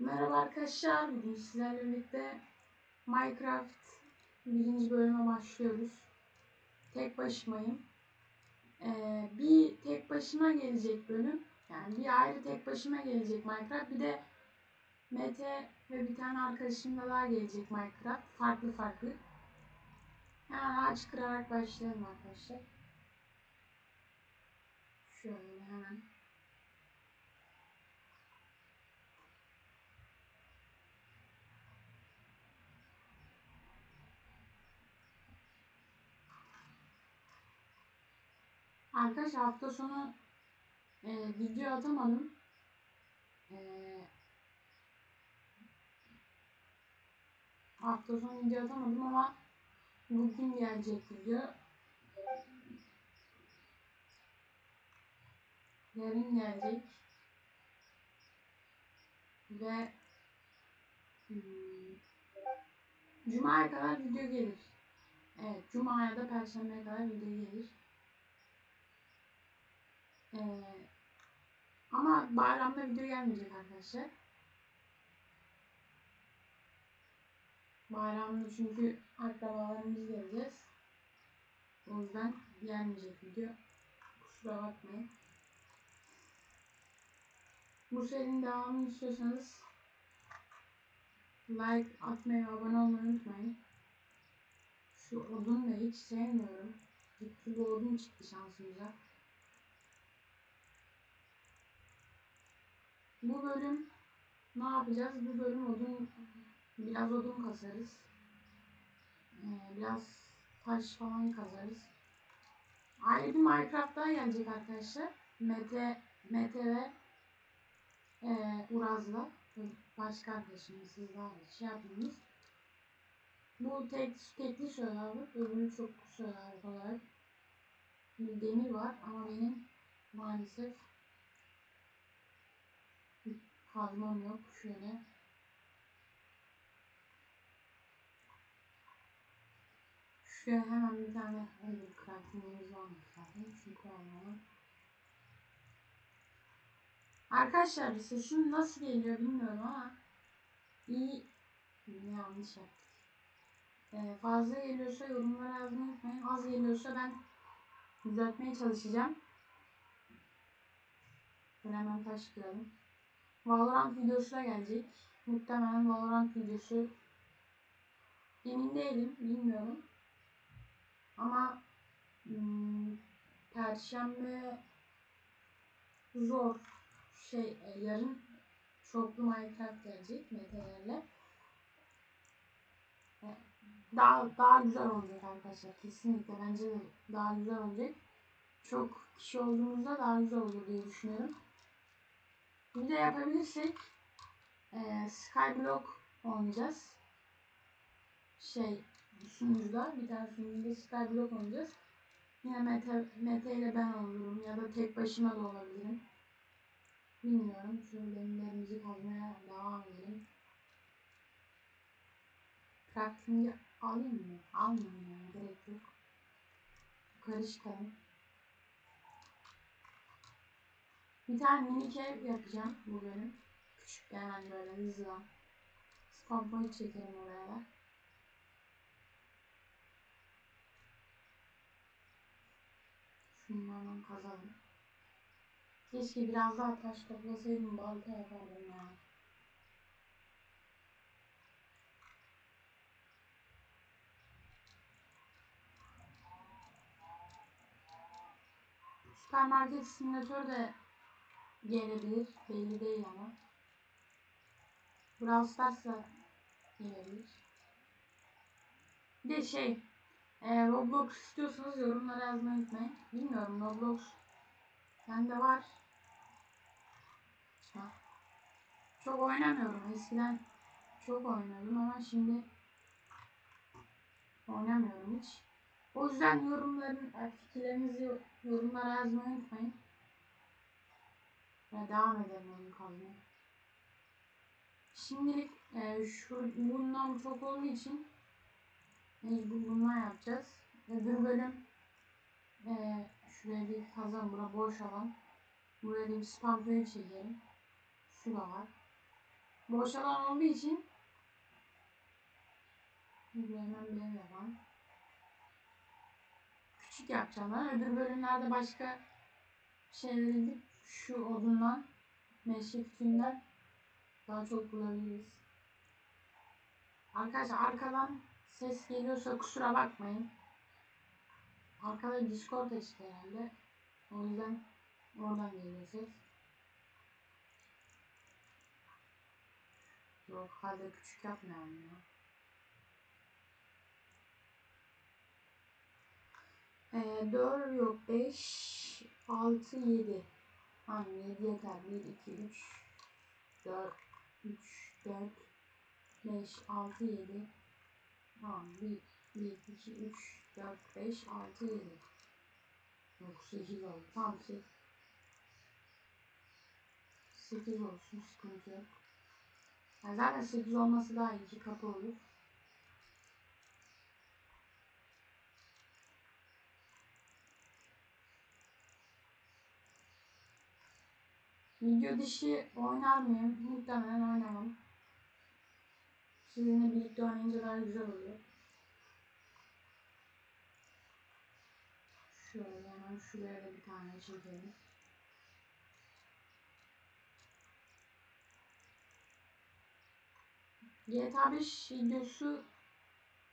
Merhaba arkadaşlar. Bugün sizlerle birlikte Minecraft birinci bölüme başlıyoruz. Tek başımayım. Ee, bir tek başıma gelecek bölüm. Yani bir ayrı tek başıma gelecek Minecraft. Bir de Mete ve bir tane arkadaşımla daha gelecek Minecraft. Farklı farklı. Hemen ağaç kırarak başlayalım arkadaşlar. Şöyle hemen. Arkadaşlar hafta sonu e, video atamadım. E, hafta sonu video atamadım ama bugün gelecek video. Yarın gelecek. Ve hmm, Cuma'ya kadar video gelir. Evet, Cuma'ya da Perşembe'ye kadar video gelir. Ee, ama bayramda video gelmeyecek arkadaşlar. Bayramda çünkü akrabalarımız geleceğiz. O yüzden gelmeyecek video. Kusura bakmayın. Bu serinin devamını istiyorsanız like atmayı abone olmayı unutmayın. Şu odunu da hiç sevmiyorum. Bir türlü odun çıktı şansımıza. Bu bölüm ne yapacağız? Bu bölüm odun biraz odun kazarız. Ee, biraz taş falan kazarız. Ayrı bir Minecraft daha gelecek arkadaşlar. Mete, Mete ve e, Uraz'la başka arkadaşımız siz daha şey yaptınız. Bu tek, tekli survivor, öbürü çok survivor olarak. Bir demir var ama benim maalesef kazmam yok. Şöyle. Şuraya hemen bir tane Ender crafting'imiz varmış zaten. Şunu koyalım. Arkadaşlar sesim nasıl geliyor bilmiyorum ama iyi yanlış yaptık. Ee, fazla geliyorsa yorumlara yazmayı unutmayın. Az geliyorsa ben düzeltmeye çalışacağım. Hemen taş kıralım. Valorant videosu da gelecek. Muhtemelen Valorant videosu emin değilim, bilmiyorum. Ama hmm, Perşembe zor şey e, yarın çoklu Minecraft gelecek Mete'lerle. E, daha daha güzel olacak arkadaşlar. Kesinlikle bence daha güzel olacak. Çok kişi olduğumuzda daha güzel olur diye düşünüyorum. Bir de yapabilirsek e, Skyblock oynayacağız. Şey sunucuda bir tane sunucuda Skyblock oynayacağız. Yine Mete, Mete ile ben olurum ya da tek başıma da olabilirim. Bilmiyorum. Şöyle demirlerimizi kazmaya devam edelim. Crafting'i alayım mı? Almayayım yani. Gerek yok. Yukarı Bir tane minik ev yapacağım bu. Küçük yani böyle hızla. Point çekelim oraya da. Şunlardan kazalım. Keşke biraz daha taş toplasaydım balta yapardım ya. Süpermarket simülatör de gelebilir. Belli değil ama. Brawl Stars da gelebilir. Bir de şey e, Roblox istiyorsanız yorumlara yazmayı unutmayın. Bilmiyorum Roblox bende var. Çok oynamıyorum. Eskiden çok oynuyordum ama şimdi oynamıyorum hiç. O yüzden yorumların, fikirlerinizi yorumlara yazmayı unutmayın. Ve devam edelim oyun kazmaya. Şimdilik e, şu bundan çok olduğu için mecbur bundan yapacağız. Öbür bölüm e, şuraya bir kazan, bura boş alan. Buraya bir spam point çekelim. Şu da var. boş alan olduğu için hemen bir ev yapalım. Küçük yapacağım ben. Öbür bölümlerde başka şeyler edip şu odundan meşe kütüğünden daha çok bulabiliriz. Arkadaşlar arkadan ses geliyorsa kusura bakmayın. Arkada Discord açık herhalde. O yüzden oradan geliyor ses. Yok hadi küçük yapmayalım ya. Ee, 4 yok 5 6 7 7 yeter. 1 2 3 4 3 4 5 6 7 Tamam 1 1 2 3 4 5 6 7 Yok 8 oldu. Tamam 8 8 olsun sıkıntı yok. Yani zaten 8 olması daha iyi iki kapı olur Video dışı oynar mıyım? Muhtemelen oynamam. Sizinle birlikte oynayınca daha güzel oluyor. Şöyle hemen şuraya da bir tane çekelim. GTA 5 videosu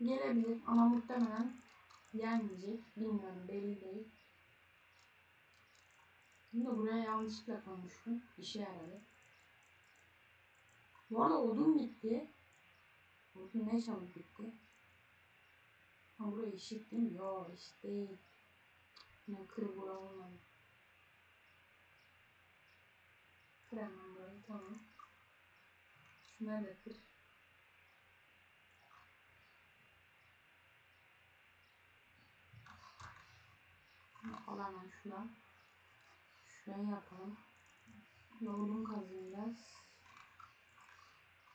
gelebilir ama muhtemelen gelmeyecek. Bilmiyorum belli değil. Şimdi buraya yanlışlıkla konuştum. İşe yaradı. Bu arada odun bitti. Odun ne çabuk bitti. Ha buraya eşit değil mi? Yo eşit değil. Yine kır bura olmadı. Kır hemen burayı tamam. Şunları da kır. Al Şurayı yapalım. Yoğurdum kazıyacağız.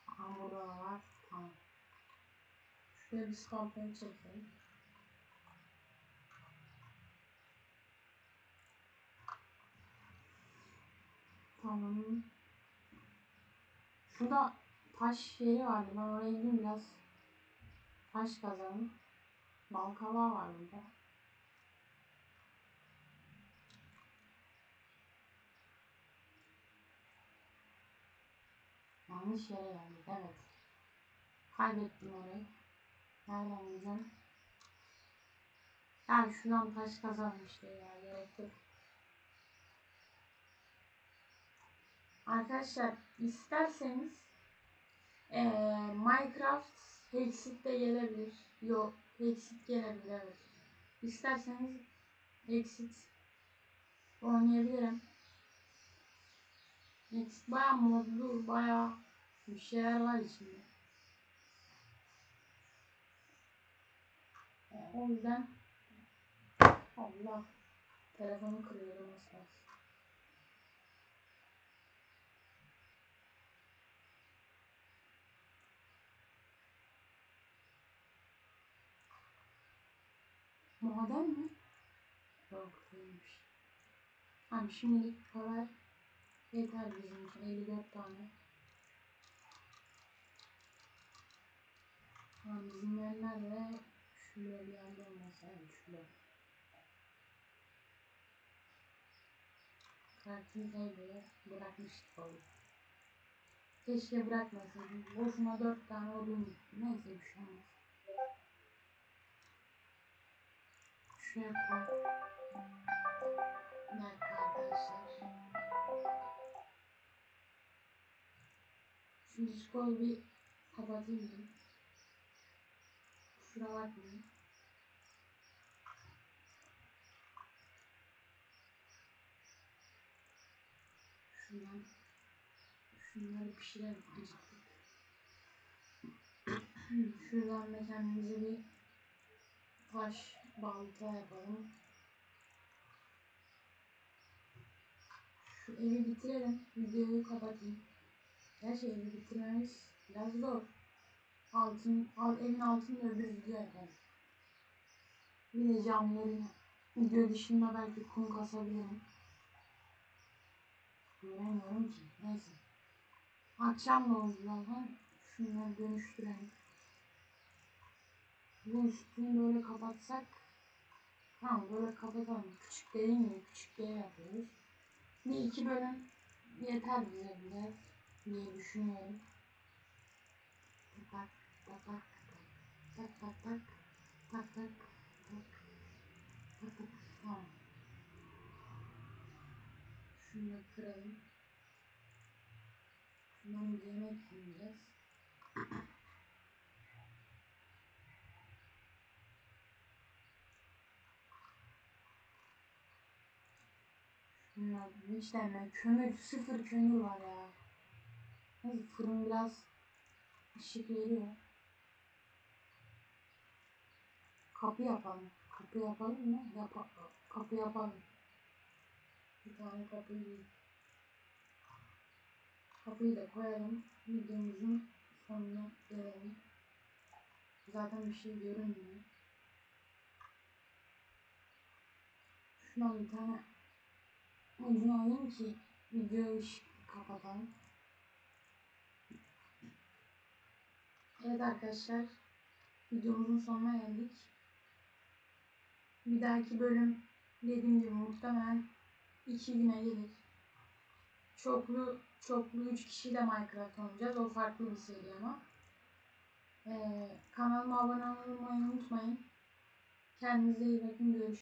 Hamburger var. Tamam. Şuraya bir skalpel çekelim. Tamam. Şurada taş yeri vardı. Ben oraya gideyim biraz taş kazalım. Bal kabağı var burada. Yanlış yere geldik. Evet. Kaybettim orayı. Nereden gideceğim? Ya şuradan taş kazalım işte ya. Gerek yok. Arkadaşlar isterseniz ee, Minecraft Hexit'te gelebilir. Yok Hexit gelebilir evet. İsterseniz Hexit oynayabilirim. Hexit baya modlu baya bir şeyler var içinde. E, o yüzden Allah telefonu kırıyorum asla. Maden mi? Yok değilmiş. Tamam şimdilik kadar yeter bizim için 54 tane. Tamam yerler de şuraya bir yerde olmasa evet şurada. Crafting table'ı bırakmıştık oğlum. Keşke bırakmasaydım. Boşuna 4 tane odun. Neyse bir şey olmaz. Şuraya koy. Dakika arkadaşlar. Şu Discord'u bir kapatayım. Kusura bakmayın. Şundan şunları pişirelim acıktık. Şuradan da kendimize bir taş balta yapalım. Şu evi bitirelim. Videoyu kapatayım. Gerçi evi bitirmemiz biraz zor. Altın, al, altında öbür video yaparım. Bir de video dışında belki kum kasabilirim. Göremiyorum ki. Neyse. Akşam da oldu zaten. Şunları dönüştürelim. Bu üstünü böyle kapatsak. Tamam böyle kapatalım. Küçük dediğim gibi küçük ev yapıyoruz. Bir iki bölüm yeter bize bile diye düşünüyorum. Şunu da kıralım. Şundan bir yemek yiyeceğiz. Şunlar hiç deme. Kömür, sıfır kömür var ya. Neyse fırın biraz ışık veriyor. Kapı yapalım. Kapı yapalım mı? Yap kapı yapalım. Bir tane kapıyı kapıyı da koyalım. Videomuzun sonuna gelelim. Zaten bir şey görünmüyor. Şuradan bir tane ucunu alayım ki videoyu kapatalım. Evet arkadaşlar. Videomuzun sonuna geldik. Bir dahaki bölüm dediğim gibi muhtemelen iki güne gelir. Çoklu çoklu üç kişiyle Minecraft oynayacağız. O farklı bir seri ama. Ee, kanalıma abone olmayı unutmayın. Kendinize iyi bakın. Görüşürüz.